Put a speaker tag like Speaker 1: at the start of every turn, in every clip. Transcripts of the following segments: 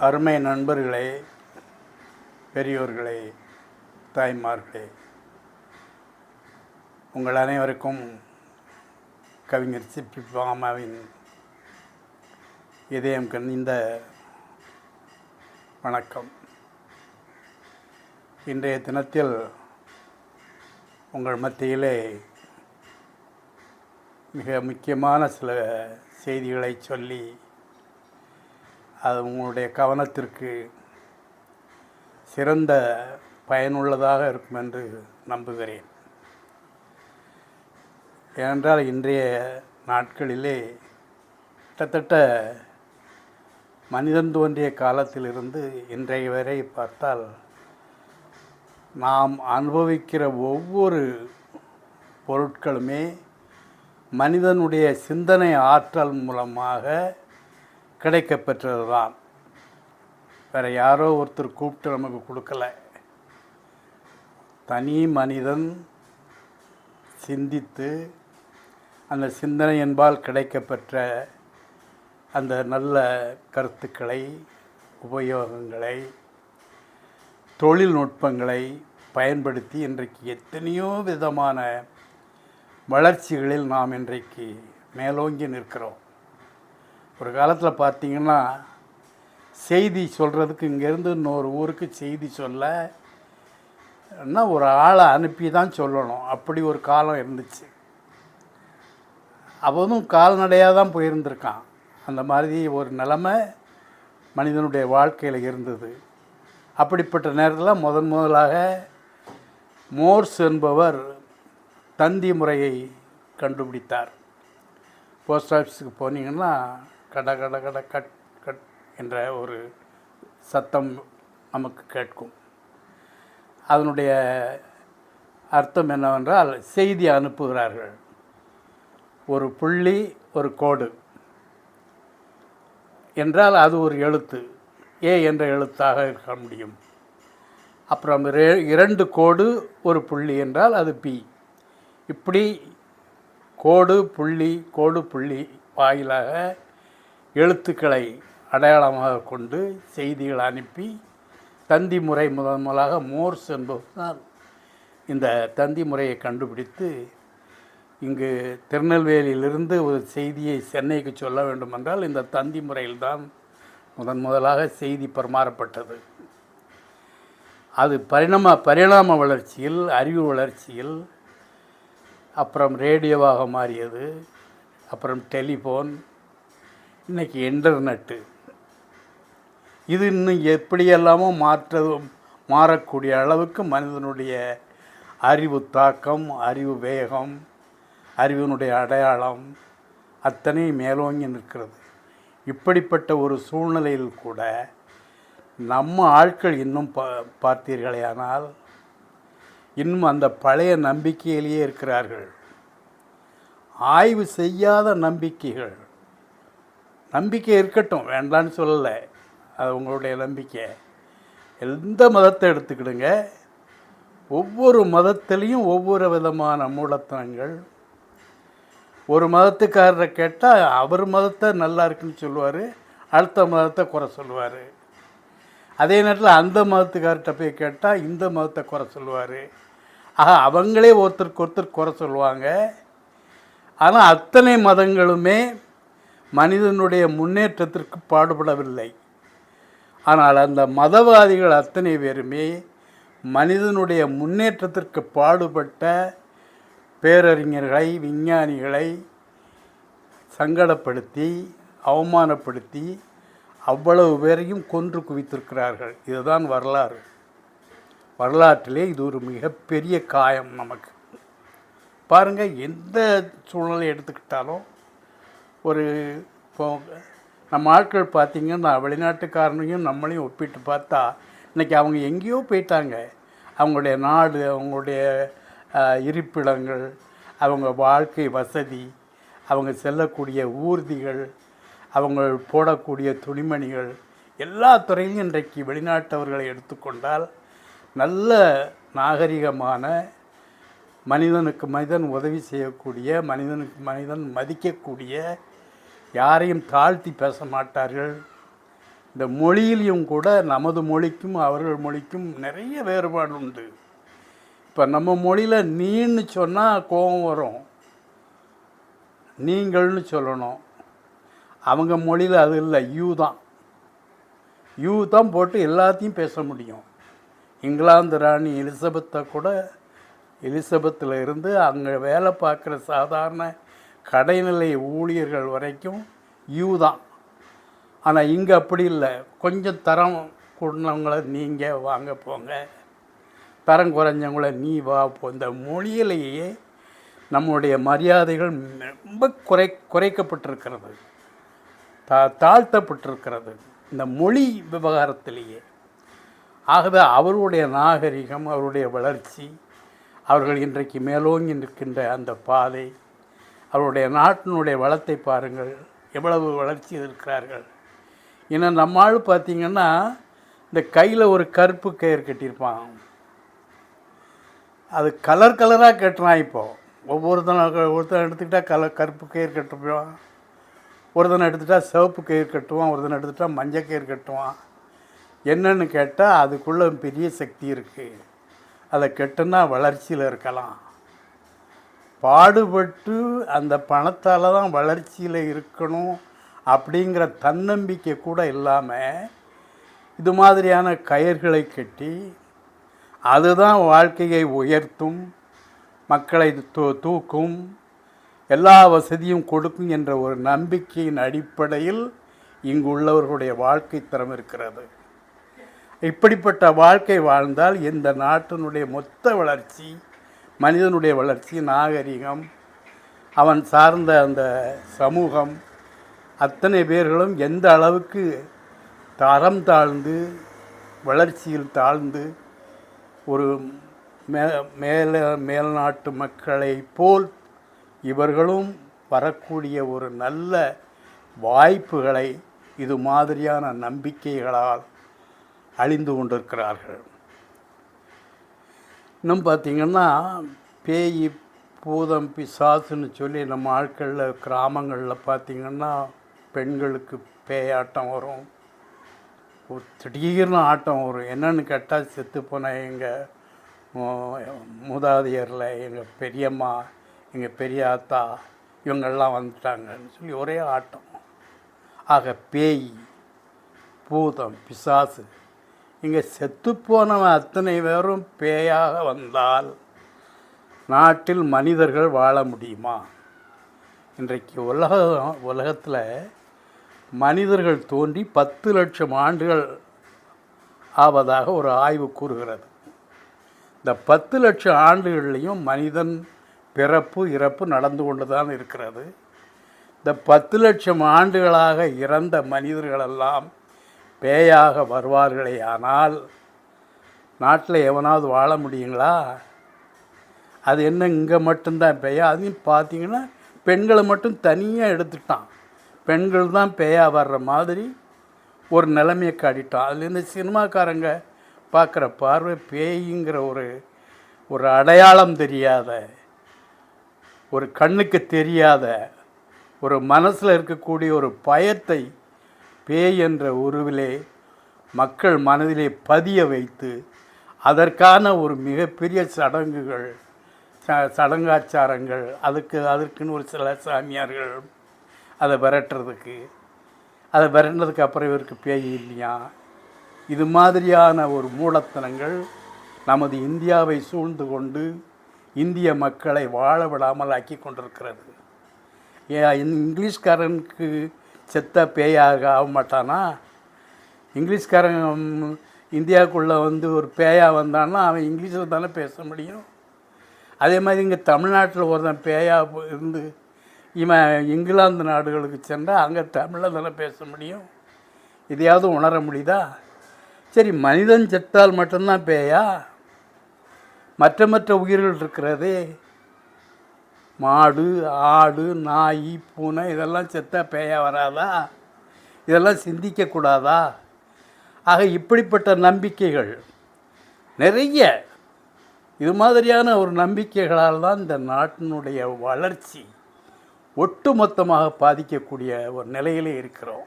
Speaker 1: அருமை நண்பர்களே பெரியோர்களே தாய்மார்களே உங்கள் அனைவருக்கும் கவிஞர் சிப்பி பாமாவின் இதயம் கனிந்த வணக்கம். இன்றைய தினத்தில் உங்கள் மத்தியிலே மிக முக்கியமான சில செய்திகளை சொல்லி அது உங்களுடைய கவனத்திற்கு சிறந்த பயனுள்ளதாக இருக்கும் என்று நம்புகிறேன். ஏனென்றால் இன்றைய நாட்களிலே கிட்டத்தட்ட மனிதன் தோன்றிய காலத்திலிருந்து இன்றைய வரை பார்த்தால் நாம் அனுபவிக்கிற ஒவ்வொரு பொருட்களுமே மனிதனுடைய சிந்தனை ஆற்றல் மூலமாக கிடைக்கப்பெற்றது தான் வேறு யாரோ ஒருத்தர் கூப்பிட்டு நமக்கு கொடுக்கல. தனி மனிதன் சிந்தித்து அந்த சிந்தனை என்பால் கிடைக்கப்பெற்ற அந்த நல்ல கருத்துக்களை உபயோகங்களை தொழில்நுட்பங்களை பயன்படுத்தி இன்றைக்கு எத்தனையோ விதமான வளர்ச்சிகளில் நாம் இன்றைக்கு மேலோங்கி நிற்கிறோம். ஒரு காலத்தில் பார்த்தீங்கன்னா செய்தி சொல்கிறதுக்கு இங்கேருந்து இன்னொரு ஊருக்கு செய்தி சொல்ல என்ன ஒரு ஆளை அனுப்பி தான் சொல்லணும். அப்படி ஒரு காலம் இருந்துச்சு. அவனும் கால்நடையாக தான் போயிருந்திருக்கான். அந்த மாதிரி ஒரு நிலமை மனிதனுடைய வாழ்க்கையில் இருந்தது. அப்படிப்பட்ட நேரத்தில் முதன் முதலாக மோர்ஸ் என்பவர் தந்தி முறையை கண்டுபிடித்தார். போஸ்ட் ஆஃபீஸுக்கு போனீங்கன்னா கட கட கட கட் கட் என்ற ஒரு சத்தம் நமக்கு கேட்கும். அதனுடைய அர்த்தம் என்னவென்றால் செய்தி அனுப்புகிறார்கள். ஒரு புள்ளி ஒரு கோடு. என்றால் அது ஒரு எழுத்து. ஏ என்ற எழுத்தாக இருக்க முடியும். அப்புறம் ரெ- இரண்டு கோடு ஒரு புள்ளி என்றால் அது பி. இப்படி கோடு புள்ளி கோடு புள்ளி வாயிலாக எழுத்துக்களை அடையாளமாக கொண்டு செய்திகள் அனுப்பி தந்தி முறை முதன் முதலாக மோர்ஸ் என்பதுதான் இந்த தந்தி முறையை கண்டுபிடித்து இங்கு திருநெல்வேலியிலிருந்து ஒரு செய்தியை சென்னைக்கு சொல்ல வேண்டுமென்றால் இந்த தந்தி முறையில்தான் முதன் முதலாக செய்தி பரிமாறப்பட்டது. அது பரிணாம பரிணாம வளர்ச்சியில் அறிவு வளர்ச்சியில் அப்புறம் ரேடியோவாக மாறியது அப்புறம் டெலிஃபோன் இன்றைக்கி இன்டர்நெட்டு. இது இன்னும் எப்படியெல்லாமோ மாற்ற மாறக்கூடிய அளவுக்கு மனிதனுடைய அறிவு தாக்கம் அறிவு வேகம் அறிவினுடைய அடையாளம் அத்தனை மேலோங்கி நிற்கிறது. இப்படிப்பட்ட ஒரு சூழ்நிலையில் கூட நம்ம ஆட்கள் இன்னும் பா பார்த்தீர்களேயானால் இன்னும் அந்த பழைய நம்பிக்கையிலேயே இருக்கிறார்கள். ஆய்வு செய்யாத நம்பிக்கைகள் நம்பிக்கை இருக்கட்டும் வேண்டான்னு சொல்லலை. அது உங்களுடைய நம்பிக்கை. எந்த மதத்தை எடுத்துக்கிடுங்க? ஒவ்வொரு மதத்திலையும் ஒவ்வொரு விதமான மூலத்தனங்கள். ஒரு மதத்துக்காரரை கேட்டால் அவர் மதத்தை நல்லா இருக்குன்னு சொல்லுவார் அடுத்த மதத்தை குறை சொல்லுவார். அதே நேரத்தில் அந்த மதத்துக்கார்கிட்ட போய் கேட்டால் இந்த மதத்தை குறை சொல்லுவார். ஆக அவங்களே ஒருத்தருக்கு ஒருத்தர் குறை சொல்லுவாங்க. ஆனால் அத்தனை மதங்களுமே மனிதனுடைய முன்னேற்றத்திற்கு பாடுபடவில்லை. ஆனால் அந்த மதவாதிகள் அத்தனை பேருமே மனிதனுடைய முன்னேற்றத்திற்கு பாடுபட்ட பேரறிஞர்களை விஞ்ஞானிகளை சங்கடப்படுத்தி அவமானப்படுத்தி அவ்வளவு பேரையும் கொன்று குவித்திருக்கிறார்கள். இதுதான் வரலாறு. வரலாற்றிலே இது ஒரு மிகப்பெரிய காயம் நமக்கு. பாருங்கள் எந்த சூழ்நிலை எடுத்துக்கிட்டாலும் ஒரு இப்போ நம்ம ஆட்கள் பார்த்திங்கன்னா வெளிநாட்டுக்காரனையும் நம்மளையும் ஒப்பிட்டு பார்த்தா இன்றைக்கி அவங்க எங்கேயோ போயிட்டாங்க. அவங்களுடைய நாடு அவங்களுடைய இருப்பிடங்கள் அவங்க வாழ்க்கை வசதி அவங்க செல்லக்கூடிய ஊர்திகள் அவங்க போடக்கூடிய துணிமணிகள் எல்லா துறையிலும் இன்றைக்கு வெளிநாட்டவர்களை எடுத்துக்கொண்டால் நல்ல நாகரிகமான மனிதனுக்கு மனிதன் உதவி செய்யக்கூடிய மனிதனுக்கு மனிதன் மதிக்கக்கூடிய யாரையும் தாழ்த்தி பேச மாட்டார்கள். இந்த மொழியிலையும் கூட நமது மொழிக்கும் அவர்கள் மொழிக்கும் நிறைய வேறுபாடு உண்டு. இப்போ நம்ம மொழியில் நீன்னு சொன்னால் கோபம் வரும். நீங்கள்னு சொல்லணும். அவங்க மொழியில் அது இல்லை யூ தான். யூ தான் போட்டு எல்லாத்தையும் பேச முடியும். இங்கிலாந்து ராணி எலிசபெத்தை கூட எலிசபெத்தில் இருந்து அங்கே வேலை பார்க்குற சாதாரண கடைநிலை ஊழியர்கள் வரைக்கும் யூ தான். ஆனால் இங்கே அப்படி இல்லை. கொஞ்சம் தரம் கூடினவங்கள நீங்கள் வாங்க போங்க. தரம் குறைஞ்சவங்கள நீ வா போ. இந்த மொழியிலேயே நம்முடைய மரியாதைகள் ரொம்ப குறை குறைக்கப்பட்டிருக்கிறது. தா தாழ்த்தப்பட்டிருக்கிறது. இந்த மொழி விவகாரத்திலேயே. ஆகவே அவருடைய நாகரிகம் அவருடைய வளர்ச்சி அவர்கள் இன்றைக்கு மேலோங்கி நிற்கின்ற அந்த பாதை அவருடைய நாட்டினுடைய வளத்தை பாருங்கள். எவ்வளவு வளர்ச்சி இருக்கிறார்கள். ஏன்னா நம்ம ஆள் இந்த கையில் ஒரு கருப்பு கயிறு கட்டியிருப்பான். அது கலர் கலராக கட்டுறான் இப்போது ஒவ்வொருத்தனை ஒருத்தனை எடுத்துக்கிட்டால் கலர் கருப்பு கயிறு கட்டுவான். ஒருத்தனை எடுத்துட்டால் சிவப்பு கயிறு கட்டுவான். ஒருத்தனை எடுத்துட்டால் மஞ்சள் கயிறு கட்டுவான். என்னன்னு கேட்டால் அதுக்குள்ளே பெரிய சக்தி இருக்குது அதை கெட்டுனா வளர்ச்சியில் இருக்கலாம். பாடுபட்டு அந்த பணத்தால் தான் வளர்ச்சியில் இருக்கணும் அப்படிங்கிற தன்னம்பிக்கை கூட இல்லாமல் இது மாதிரியான கயிர்களை கட்டி அதுதான் வாழ்க்கையை உயர்த்தும் மக்களை தூ தூக்கும் எல்லா வசதியும் கொடுக்கும் என்ற ஒரு நம்பிக்கையின் அடிப்படையில் இங்கு உள்ளவர்களுடைய வாழ்க்கை தரம் இருக்கிறது. இப்படிப்பட்ட வாழ்க்கை வாழ்ந்தால் இந்த நாட்டினுடைய மொத்த வளர்ச்சி மனிதனுடைய வளர்ச்சி நாகரிகம் அவன் சார்ந்த அந்த சமூகம் அத்தனை பேர்களும் எந்த அளவுக்கு தரம் தாழ்ந்து வளர்ச்சியில் தாழ்ந்து ஒரு மே மேல மேல்நாட்டு மக்களை போல் இவர்களும் வரக்கூடிய ஒரு நல்ல வாய்ப்புகளை இது மாதிரியான நம்பிக்கைகளால் அழிந்து கொண்டிருக்கிறார்கள். இன்னும் பார்த்திங்கன்னா பேய் பூதம் பிசாசுன்னு சொல்லி நம்ம ஆட்களில் கிராமங்களில் பார்த்திங்கன்னா பெண்களுக்கு பேயாட்டம் வரும். ஒரு திடீர்னு ஆட்டம் வரும். என்னென்னு கேட்டால் செத்து போன எங்கள் மூதாதையரில் எங்கள் பெரியம்மா எங்கள் பெரிய ஆத்தா இவங்கெல்லாம் வந்துட்டாங்கன்னு சொல்லி ஒரே ஆட்டம். ஆக பேய் பூதம் பிசாசு இங்கே செத்துப்போனவன் அத்தனை பேரும் பேயாக வந்தால் நாட்டில் மனிதர்கள் வாழ முடியுமா? இன்றைக்கு உலக உலகத்தில் மனிதர்கள் தோன்றி பத்து லட்சம் ஆண்டுகள் ஆவதாக ஒரு ஆய்வு கூறுகிறது. இந்த பத்து லட்சம் ஆண்டுகள்லேயும் மனிதன் பிறப்பு இறப்பு நடந்து கொண்டு தான் இருக்கிறது. இந்த பத்து லட்சம் ஆண்டுகளாக இறந்த மனிதர்களெல்லாம் பேயாக வருவார்களே ஆனால் நாட்டில் எவனாவது வாழ முடியுங்களா? அது என்ன இங்கே மட்டும்தான் பேயா? அதையும் பார்த்தீங்கன்னா பெண்களை மட்டும் தனியாக எடுத்துட்டான். பெண்கள் தான் பேயா வர்ற மாதிரி ஒரு நிலைமையை காட்டிட்டான். அதுலேருந்து சினிமாக்காரங்க பார்க்குற பார்வை பேய்ங்கிற ஒரு ஒரு அடையாளம் தெரியாத ஒரு கண்ணுக்கு தெரியாத ஒரு மனசில் இருக்கக்கூடிய ஒரு பயத்தை பேய் என்ற உருவிலே மக்கள் மனதிலே பதிய வைத்து அதற்கான ஒரு மிகப்பெரிய சடங்குகள் ச சடங்காச்சாரங்கள் அதுக்கு அதற்குன்னு ஒரு சில சாமியார்கள் அதை விரட்டுறதுக்கு. அதை விரட்டினதுக்கு அப்புறம் இவருக்கு பேய் இல்லையா? இது மாதிரியான ஒரு மூலத்தனங்கள் நமது இந்தியாவை சூழ்ந்து கொண்டு இந்திய மக்களை வாழ விடாமல் ஆக்கி கொண்டிருக்கிறது. ஏன் இங்கிலீஷ்காரனுக்கு செத்த பேயாக ஆக மாட்டானா? இங்கிலீஷ்காரங்க இந்தியாவுக்குள்ளே வந்து ஒரு பேயாக வந்தான்னா அவன் இங்கிலீஷில் தானே பேச முடியும். அதே மாதிரி இங்கே தமிழ்நாட்டில் ஒருத்தன் பேயாக இருந்து இவன் இங்கிலாந்து நாடுகளுக்கு சென்றால் அங்கே தமிழில் தானே பேச முடியும். இதையாவது உணர முடியுதா? சரி மனிதன் செத்தால் மட்டும்தான் பேயா? மற்ற மற்ற உயிர்கள் இருக்கிறதே. மாடு ஆடு நாய் பூனை இதெல்லாம் செத்தா பேயா வராதா? இதெல்லாம் சிந்திக்கக்கூடாதா ஆக இப்படிப்பட்ட நம்பிக்கைகள் நிறைய. இது மாதிரியான ஒரு நம்பிக்கைகளால் தான் இந்த நாட்டினுடைய வளர்ச்சி ஒட்டுமொத்தமாக பாதிக்கக்கூடிய ஒரு நிலையிலே இருக்கிறோம்.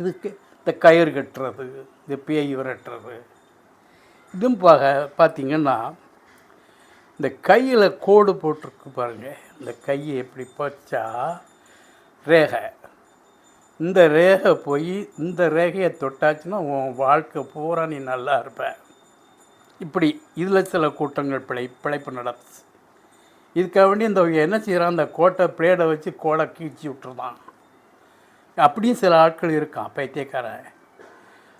Speaker 1: இதுக்கு இந்த கயிறு கட்டுறது இந்த பேய் விரட்டுறது. இதுவும் பா பார்த்தீங்கன்னா இந்த கையில் கோடு போட்டிருக்கு பாருங்கள் இந்த கையை எப்படி பச்சா? ரேகை. இந்த ரேகை போய் இந்த ரேகையை தொட்டாச்சுன்னா உன் வாழ்க்கை பூரா நீ நல்லா இருப்ப. இப்படி இதில் சில கூட்டங்கள் பிழை பிழைப்பு நடந்துச்சு. இதுக்காக வேண்டி இந்த என்ன செய்கிறான் அந்த கோட்டை பிளேடை வச்சு கோடை கீழ்ச்சி விட்டுருந்தான். அப்படியும் சில ஆட்கள் இருக்கான் பைத்தியக்காரன்.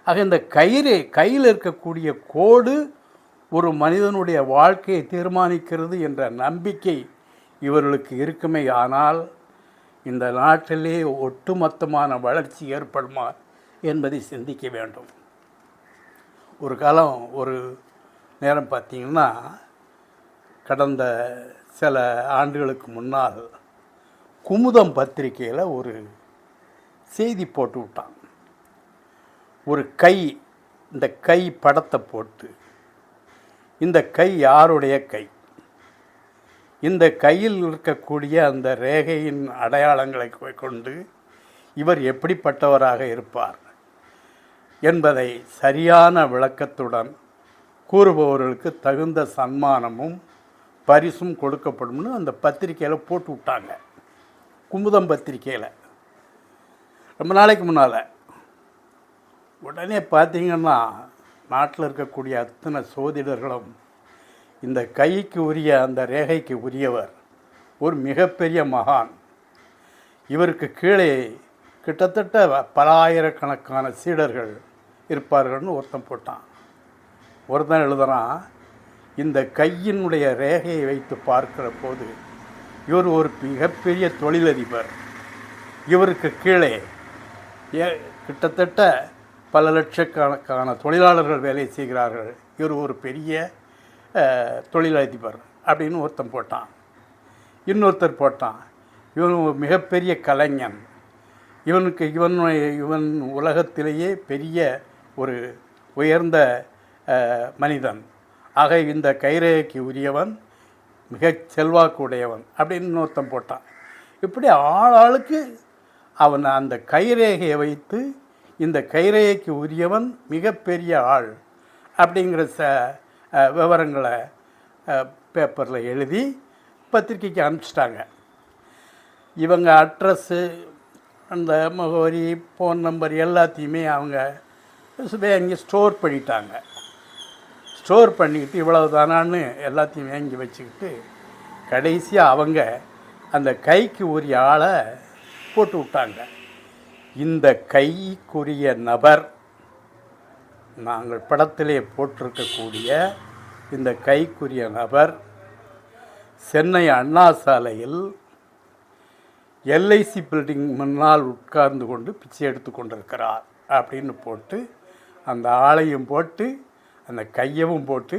Speaker 1: ஆக இந்த கயிறு கையில் இருக்கக்கூடிய கோடு ஒரு மனிதனுடைய வாழ்க்கையை தீர்மானிக்கிறது என்ற நம்பிக்கை இவர்களுக்கு இருக்குமே. ஆனால் இந்த நாட்டிலே ஒட்டுமொத்தமான வளர்ச்சி ஏற்படுமா என்பதை சிந்திக்க வேண்டும். ஒரு காலம் ஒரு நேரம் பார்த்தீங்கன்னா கடந்த சில ஆண்டுகளுக்கு முன்னால் குமுதம் பத்திரிகையில் ஒரு செய்தி போட்டு விட்டான். ஒரு கை இந்த கை படத்தை போட்டு இந்த கை யாருடைய கை? இந்த கையில் இருக்கக்கூடிய அந்த ரேகையின் அடையாளங்களை கொண்டு இவர் எப்படிப்பட்டவராக இருப்பார் என்பதை சரியான விளக்கத்துடன் கூறுபவர்களுக்கு தகுந்த சன்மானமும் பரிசும் கொடுக்கப்படும்னு அந்த பத்திரிக்கையில் போட்டு விட்டாங்க. குமுதம் பத்திரிக்கையில் ரொம்ப நாளைக்கு முன்னால். உடனே பார்த்தீங்கன்னா நாட்டில் இருக்கக்கூடிய அத்தனை சோதிடர்களும் இந்த கைக்கு உரிய அந்த ரேகைக்கு உரியவர் ஒரு மிகப்பெரிய மகான். இவருக்கு கீழே கிட்டத்தட்ட பல ஆயிரக்கணக்கான சீடர்கள் இருப்பார்கள்னு ஒருத்தன் போட்டான். ஒருத்தன் எழுதுகிறான் இந்த கையினுடைய ரேகையை வைத்து பார்க்கிற போது இவர் ஒரு மிகப்பெரிய தொழிலதிபர். இவருக்கு கீழே ஏ கிட்டத்தட்ட பல லட்சக்கணக்கான தொழிலாளர்கள் வேலை செய்கிறார்கள். இவர் ஒரு பெரிய தொழிலதிபர் அப்படின்னு ஒருத்தன் போட்டான். இன்னொருத்தர் போட்டான். இவன் மிகப்பெரிய கலைஞன். இவனுக்கு இவன் இவன் உலகத்திலேயே பெரிய ஒரு உயர்ந்த மனிதன். ஆக இந்த கைரேகைக்கு உரியவன் மிக செல்வாக்குடையவன் அப்படின்னு இன்னொருத்தன் போட்டான். இப்படி ஆளாளுக்கு அவன் அந்த கைரேகையை வைத்து இந்த கைரையைக்கு உரியவன் மிகப்பெரிய ஆள் அப்படிங்கிற ச விவரங்களை பேப்பரில் எழுதி பத்திரிக்கைக்கு அனுப்பிச்சிட்டாங்க. இவங்க அட்ரஸ்ஸு அந்த முகவரி ஃபோன் நம்பர் எல்லாத்தையுமே அவங்க வாங்கி ஸ்டோர் பண்ணிட்டாங்க. ஸ்டோர் பண்ணிக்கிட்டு இவ்வளவு தானான்னு எல்லாத்தையும் வாங்கி வச்சுக்கிட்டு கடைசியாக அவங்க அந்த கைக்கு உரிய ஆளை போட்டு விட்டாங்க. இந்த கைக்குரிய நபர் நாங்கள் படத்திலே போட்டிருக்கக்கூடிய இந்த கைக்குரிய நபர் சென்னை அண்ணா சாலையில் எல்ஐசி பில்டிங் முன்னால் உட்கார்ந்து கொண்டு பிச்சை எடுத்து கொண்டிருக்கிறார் அப்படின்னு போட்டு அந்த ஆளையும் போட்டு அந்த கையவும் போட்டு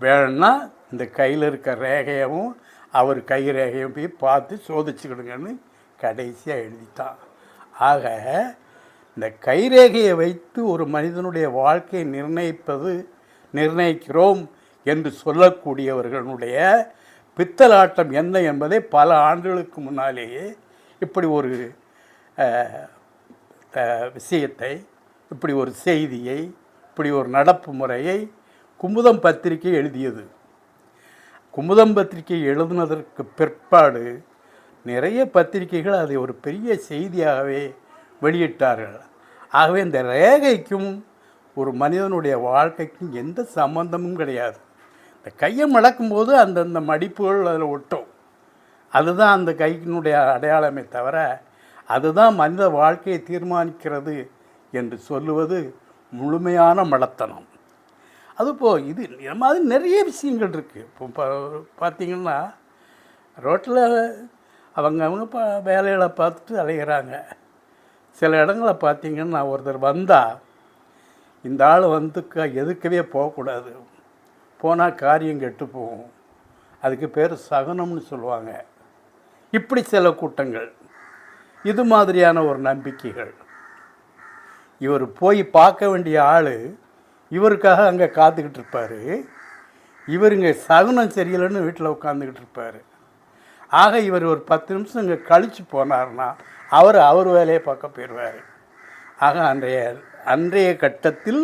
Speaker 1: வேணும்னா இந்த கையில் இருக்க ரேகையவும் அவர் கை ரேகையும் போய் பார்த்து சோதிச்சுக்கிடுங்கன்னு கடைசியாக எழுதிட்டான். ஆக இந்த கைரேகையை வைத்து ஒரு மனிதனுடைய வாழ்க்கையை நிர்ணயிப்பது நிர்ணயிக்கிறோம் என்று சொல்லக்கூடியவர்களுடைய பித்தலாட்டம் என்ன என்பதை பல ஆண்டுகளுக்கு முன்னாலேயே இப்படி ஒரு விஷயத்தை இப்படி ஒரு செய்தியை இப்படி ஒரு நடப்பு முறையை குமுதம் பத்திரிகை எழுதியது. குமுதம் பத்திரிகை எழுதுனதற்கு பிற்பாடு நிறைய பத்திரிகைகள் அதை ஒரு பெரிய செய்தியாகவே வெளியிட்டார்கள். ஆகவே இந்த ரேகைக்கும் ஒரு மனிதனுடைய வாழ்க்கைக்கும் எந்த சம்பந்தமும் கிடையாது. இந்த கையை மடக்கும்போது அந்தந்த மடிப்புகள் அதில் ஒட்டும். அதுதான் அந்த கையினுடைய அடையாளமே தவிர அதுதான் மனித வாழ்க்கையை தீர்மானிக்கிறது என்று சொல்லுவது முழுமையான மடத்தனம். அதுபோ இது மாதிரி நிறைய விஷயங்கள் இருக்குது இப்போ பார்த்தீங்கன்னா ரோட்டில் அவங்க அவங்க பா வேலைகளை பார்த்துட்டு அலைகிறாங்க சில இடங்களை பார்த்தீங்கன்னா ஒருத்தர் வந்தால் இந்த ஆள் வந்து க எதுக்கவே போகக்கூடாது. போனால் காரியம் கெட்டு போகும். அதுக்கு பேர் சகுனம்னு சொல்லுவாங்க. இப்படி சில கூட்டங்கள். இது மாதிரியான ஒரு நம்பிக்கைகள். இவர் போய் பார்க்க வேண்டிய ஆள் இவருக்காக அங்கே காத்துக்கிட்டு இருப்பார். இவருங்க சகுனம் சரியில்லைன்னு வீட்டில் உட்காந்துக்கிட்டு இருப்பார். ஆக இவர் ஒரு பத்து நிமிஷம் இங்கே கழித்து போனார்னா அவர் அவர் வேலையை பார்க்க போயிடுவார். ஆக அன்றைய அன்றைய கட்டத்தில்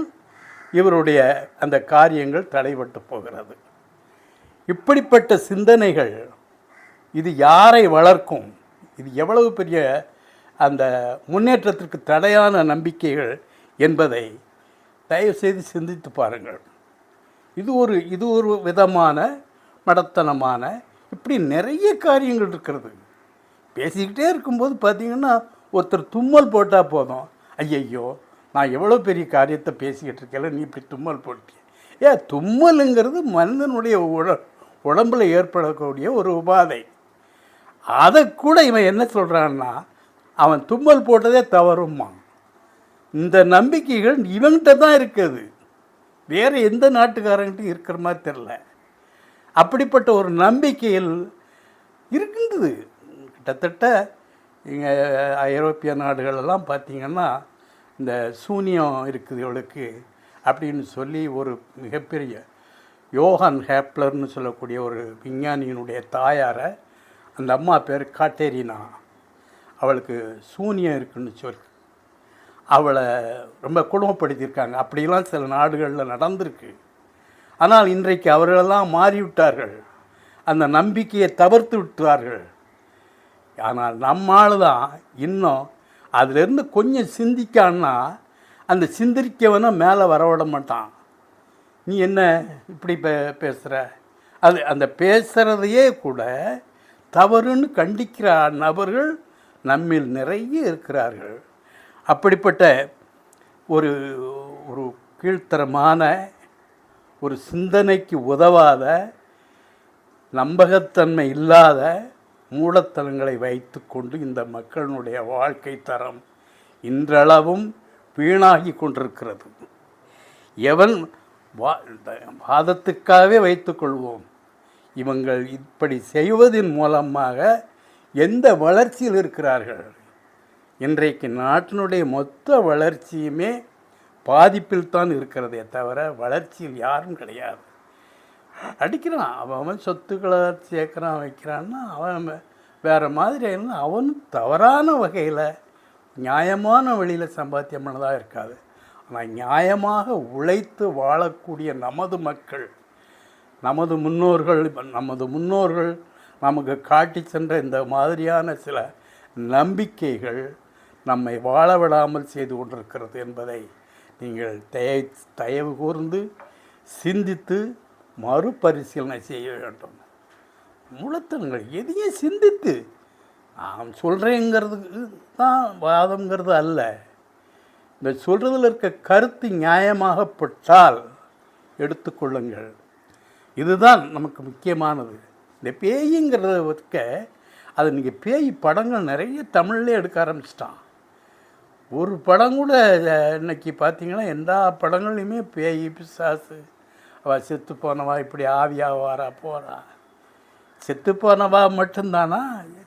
Speaker 1: இவருடைய அந்த காரியங்கள் தடைபட்டு போகிறது. இப்படிப்பட்ட சிந்தனைகள் இது யாரை வளர்க்கும்? இது எவ்வளவு பெரிய அந்த முன்னேற்றத்திற்கு தடையான நம்பிக்கைகள் என்பதை தயவுசெய்து சிந்தித்து பாருங்கள். இது ஒரு இது ஒரு விதமான மடத்தனமான இப்படி நிறைய காரியங்கள் இருக்கிறது. பேசிக்கிட்டே இருக்கும்போது பார்த்தீங்கன்னா ஒருத்தர் தும்மல் போட்டால் போதும். ஐயையோ நான் எவ்வளோ பெரிய காரியத்தை பேசிக்கிட்டு இருக்கல நீ இப்படி தும்மல் போட்டிய. ஏ தும்மலுங்கிறது மனிதனுடைய உட உடம்பில் ஏற்படக்கூடிய ஒரு உபாதை. அதை கூட இவன் என்ன சொல்கிறான்னா அவன் தும்மல் போட்டதே தவறுமா இந்த நம்பிக்கைகள் இவன்கிட்ட தான் இருக்குது. வேறு எந்த நாட்டுக்காரங்கிட்டையும் இருக்கிற மாதிரி தெரில அப்படிப்பட்ட ஒரு நம்பிக்கையில் இருக்கின்றது. கிட்டத்தட்ட இங்கே ஐரோப்பிய நாடுகளெல்லாம் பார்த்திங்கன்னா இந்த சூனியம் இருக்குது இவளுக்கு அப்படின்னு சொல்லி ஒரு மிகப்பெரிய யோகான் ஹேப்லர்னு சொல்லக்கூடிய ஒரு விஞ்ஞானியினுடைய தாயாரை அந்த அம்மா பேர் காட்டேரினா. அவளுக்கு சூனியம் இருக்குன்னு சொல்லி அவளை ரொம்ப குடும்பப்படுத்தியிருக்காங்க அப்படிலாம் சில நாடுகளில் நடந்திருக்கு. ஆனால் இன்றைக்கு அவர்களெல்லாம் மாறிவிட்டார்கள். அந்த நம்பிக்கையை தவிர்த்து விட்டார்கள். ஆனால் நம்மால் தான் இன்னும் அதிலிருந்து கொஞ்சம் சிந்திக்கான்னா அந்த சிந்திக்கவனை மேலே வரவிட மாட்டான். நீ என்ன இப்படி பே பேசுகிற அது அந்த பேசுகிறதையே கூட தவறுன்னு கண்டிக்கிற நபர்கள் நம்மில் நிறைய இருக்கிறார்கள். அப்படிப்பட்ட ஒரு ஒரு கீழ்த்தரமான ஒரு சிந்தனைக்கு உதவாத நம்பகத்தன்மை இல்லாத மூலத்தனங்களை வைத்துக்கொண்டு இந்த மக்களினுடைய வாழ்க்கை தரம் இன்றளவும் வீணாகி கொண்டிருக்கிறது. எவன் வா வாதத்துக்காகவே வைத்துக்கொள்வோம் இவங்கள் இப்படி செய்வதன் மூலமாக எந்த வளர்ச்சியில் இருக்கிறார்கள்? இன்றைக்கு நாட்டினுடைய மொத்த வளர்ச்சியுமே பாதிப்பில் தான் இருக்கிறதே தவிர வளர்ச்சியில் யாரும் கிடையாது. அடிக்கிறான். அவன் அவன் சொத்துக்களை சேர்க்குறான் வைக்கிறான்னா அவன் வேறு மாதிரி இருந்தால் அவனும் தவறான வகையில் நியாயமான வழியில் சம்பாத்தியம் பண்ணதாக இருக்காது. ஆனால் நியாயமாக உழைத்து வாழக்கூடிய நமது மக்கள் நமது முன்னோர்கள் நமது முன்னோர்கள் நமக்கு காட்டி சென்ற இந்த மாதிரியான சில நம்பிக்கைகள் நம்மை வாழ விடாமல் செய்து கொண்டிருக்கிறது என்பதை நீங்கள் தய தயவு கூர்ந்து சிந்தித்து மறுபரிசீலனை செய்ய வேண்டும். மூலத்தனங்கள் எதையும் சிந்தித்து நான் சொல்கிறேங்கிறதுக்கு தான் வாதம்ங்கிறது அல்ல. இந்த சொல்கிறதுல இருக்க கருத்து நியாயமாகப்பட்டால் எடுத்துக்கொள்ளுங்கள் இதுதான் நமக்கு முக்கியமானது. இந்த பேய்ங்கிறத வைக்க அது நீங்கள் பேய் படங்கள் நிறைய தமிழ்லேயே எடுக்க ஆரம்பிச்சிட்டான். ஒரு படம் கூட இன்னைக்கு பார்த்தீங்கன்னா எல்லா படங்கள்லையுமே பேய் பிசாசு அவள் செத்து போனவா இப்படி ஆவியா வாரா போகிறா செத்து போனவா மட்டும்தானா?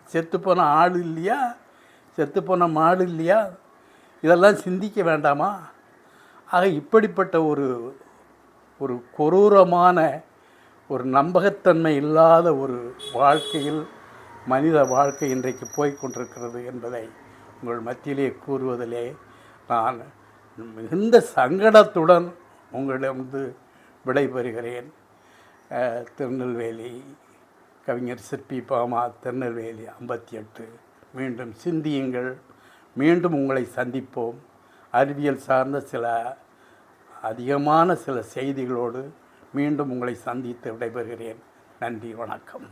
Speaker 1: செத்து போன ஆள் இல்லையா? செத்து போன மாடு இல்லையா? இதெல்லாம் சிந்திக்க வேண்டாமா? ஆக இப்படிப்பட்ட ஒரு ஒரு கொரூரமான ஒரு நம்பகத்தன்மை இல்லாத ஒரு வாழ்க்கையில் மனித வாழ்க்கை இன்றைக்கு போய்கொண்டிருக்கிறது என்பதை உங்கள் மத்தியிலே கூறுவதிலே நான் மிகுந்த சங்கடத்துடன் உங்களிடமிருந்து விடைபெறுகிறேன். திருநெல்வேலி கவிஞர் சிற்பி பாமா திருநெல்வேலி ஐம்பத்தி எட்டு மீண்டும் சிந்தியுங்கள். மீண்டும் உங்களை சந்திப்போம். அறிவியல் சார்ந்த சில அதிகமான சில செய்திகளோடு மீண்டும் உங்களை சந்தித்து விடைபெறுகிறேன். நன்றி வணக்கம்.